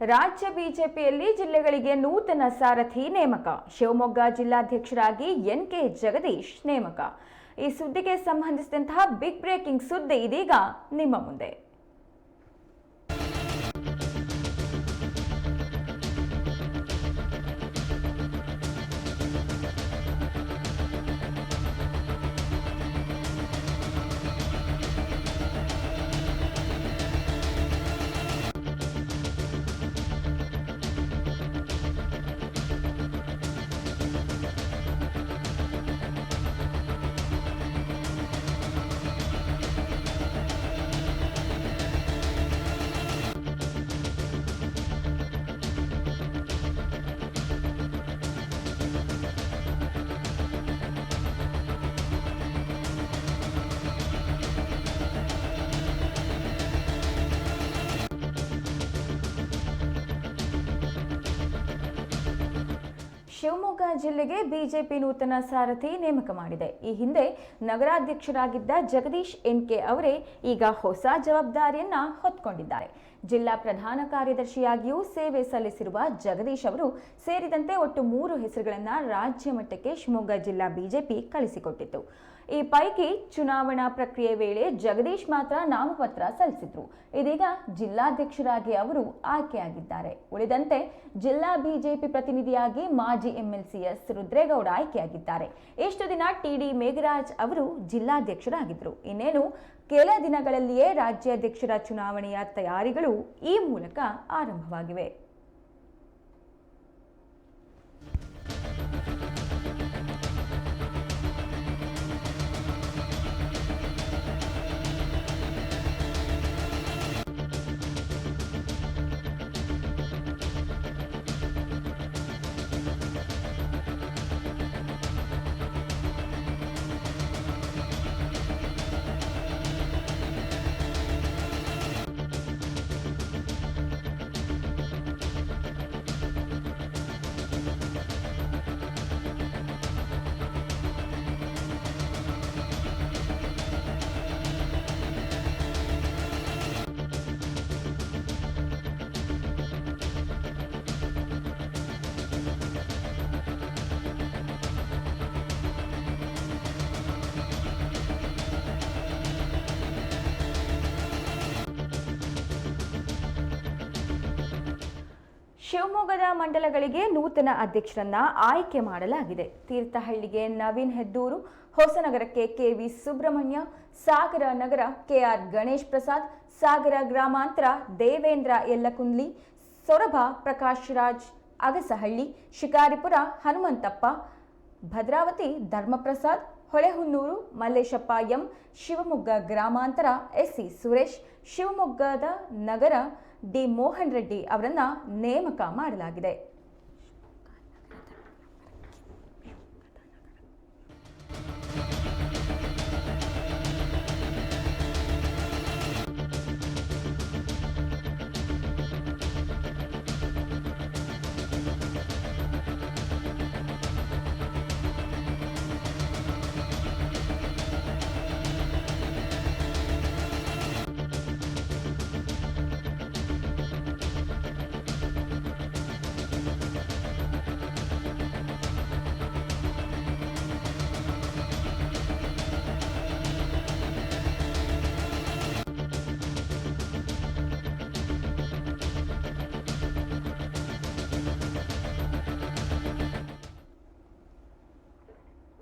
ರಾಜ್ಯ ಬಿಜೆಪಿಯಲ್ಲಿ ಜಿಲ್ಲೆಗಳಿಗೆ ನೂತನ ಸಾರಥಿ ನೇಮಕ. ಶಿವಮೊಗ್ಗ ಜಿಲ್ಲಾಧ್ಯಕ್ಷರಾಗಿ ಎನ್ ಕೆ ಜಗದೀಶ್ ನೇಮಕ. ಈ ಸುದ್ದಿಗೆ ಸಂಬಂಧಿಸಿದಂತಹ ಬಿಗ್ ಬ್ರೇಕಿಂಗ್ ಸುದ್ದಿ ಇದೀಗ ನಿಮ್ಮ ಮುಂದೆ. ಶಿವಮೊಗ್ಗ ಜಿಲ್ಲೆಗೆ ಬಿಜೆಪಿ ನೂತನ ಸಾರಥಿ ನೇಮಕ ಮಾಡಿದೆ. ಈ ಹಿಂದೆ ನಗರಾಧ್ಯಕ್ಷರಾಗಿದ್ದ ಜಗದೀಶ್ ಎನ್ಕೆ ಅವರೇ ಈಗ ಹೊಸ ಜವಾಬ್ದಾರಿಯನ್ನ ಹೊತ್ಕೊಂಡಿದ್ದಾರೆ. ಜಿಲ್ಲಾ ಪ್ರಧಾನ ಕಾರ್ಯದರ್ಶಿಯಾಗಿಯೂ ಸೇವೆ ಸಲ್ಲಿಸಿರುವ ಜಗದೀಶ್ ಅವರು ಸೇರಿದಂತೆ ಒಟ್ಟು ಮೂರು ಹೆಸರುಗಳನ್ನು ರಾಜ್ಯ ಮಟ್ಟಕ್ಕೆ ಶಿವಮೊಗ್ಗ ಜಿಲ್ಲಾ ಬಿಜೆಪಿ ಕಳಿಸಿಕೊಟ್ಟಿತ್ತು. ಈ ಪೈಕಿ ಚುನಾವಣಾ ಪ್ರಕ್ರಿಯೆ ವೇಳೆ ಜಗದೀಶ್ ಮಾತ್ರ ನಾಮಪತ್ರ ಸಲ್ಲಿಸಿದ್ರು. ಇದೀಗ ಜಿಲ್ಲಾಧ್ಯಕ್ಷರಾಗಿ ಅವರು ಆಯ್ಕೆಯಾಗಿದ್ದಾರೆ. ಉಳಿದಂತೆ ಜಿಲ್ಲಾ ಬಿಜೆಪಿ ಪ್ರತಿನಿಧಿಯಾಗಿ ಮಾಜಿ ಎಂಎಲ್ಸಿ ಎಸ್ ರುದ್ರೇಗೌಡ ಆಯ್ಕೆಯಾಗಿದ್ದಾರೆ. ಇಷ್ಟು ದಿನ ಟಿಡಿ ಮೇಘರಾಜ್ ಅವರು ಜಿಲ್ಲಾಧ್ಯಕ್ಷರಾಗಿದ್ದರು. ಇನ್ನೇನು, ಕೆಲ ದಿನಗಳಲ್ಲಿಯೇ ರಾಜ್ಯಾಧ್ಯಕ್ಷರ ಚುನಾವಣೆಯ ತಯಾರಿಗಳು ಈ ಮೂಲಕ ಆರಂಭವಾಗಿವೆ. ಶಿವಮೊಗ್ಗದ ಮಂಡಲಗಳಿಗೆ ನೂತನ ಅಧ್ಯಕ್ಷರನ್ನ ಆಯ್ಕೆ ಮಾಡಲಾಗಿದೆ. ತೀರ್ಥಹಳ್ಳಿಗೆ ನವೀನ್ ಹೆದ್ದೂರು, ಹೊಸನಗರಕ್ಕೆ ಕೆವಿ ಸುಬ್ರಹ್ಮಣ್ಯ, ಸಾಗರ ನಗರ ಕೆಆರ್ ಗಣೇಶ್ ಪ್ರಸಾದ್, ಸಾಗರ ಗ್ರಾಮಾಂತರ ದೇವೇಂದ್ರ ಯಲ್ಲಕುಂದ್ಲಿ, ಸೊರಬ ಪ್ರಕಾಶ್ ರಾಜ್, ಅಗಸಹಳ್ಳಿ, ಶಿಕಾರಿಪುರ, ಹನುಮಂತಪ್ಪ ಭದ್ರಾವತಿ ಧರ್ಮಪ್ರಸಾದ್, ಹೊಳೆಹುನ್ನೂರು ಮಲ್ಲೇಶಪ್ಪ ಎಂ, ಶಿವಮೊಗ್ಗ ಗ್ರಾಮಾಂತರ ಎಸ್ಸಿ ಸುರೇಶ್, ಶಿವಮೊಗ್ಗದ ನಗರ ಡಿ ಮೋಹನ್ ರೆಡ್ಡಿ ಅವರನ್ನು ನೇಮಕ ಮಾಡಲಾಗಿದೆ.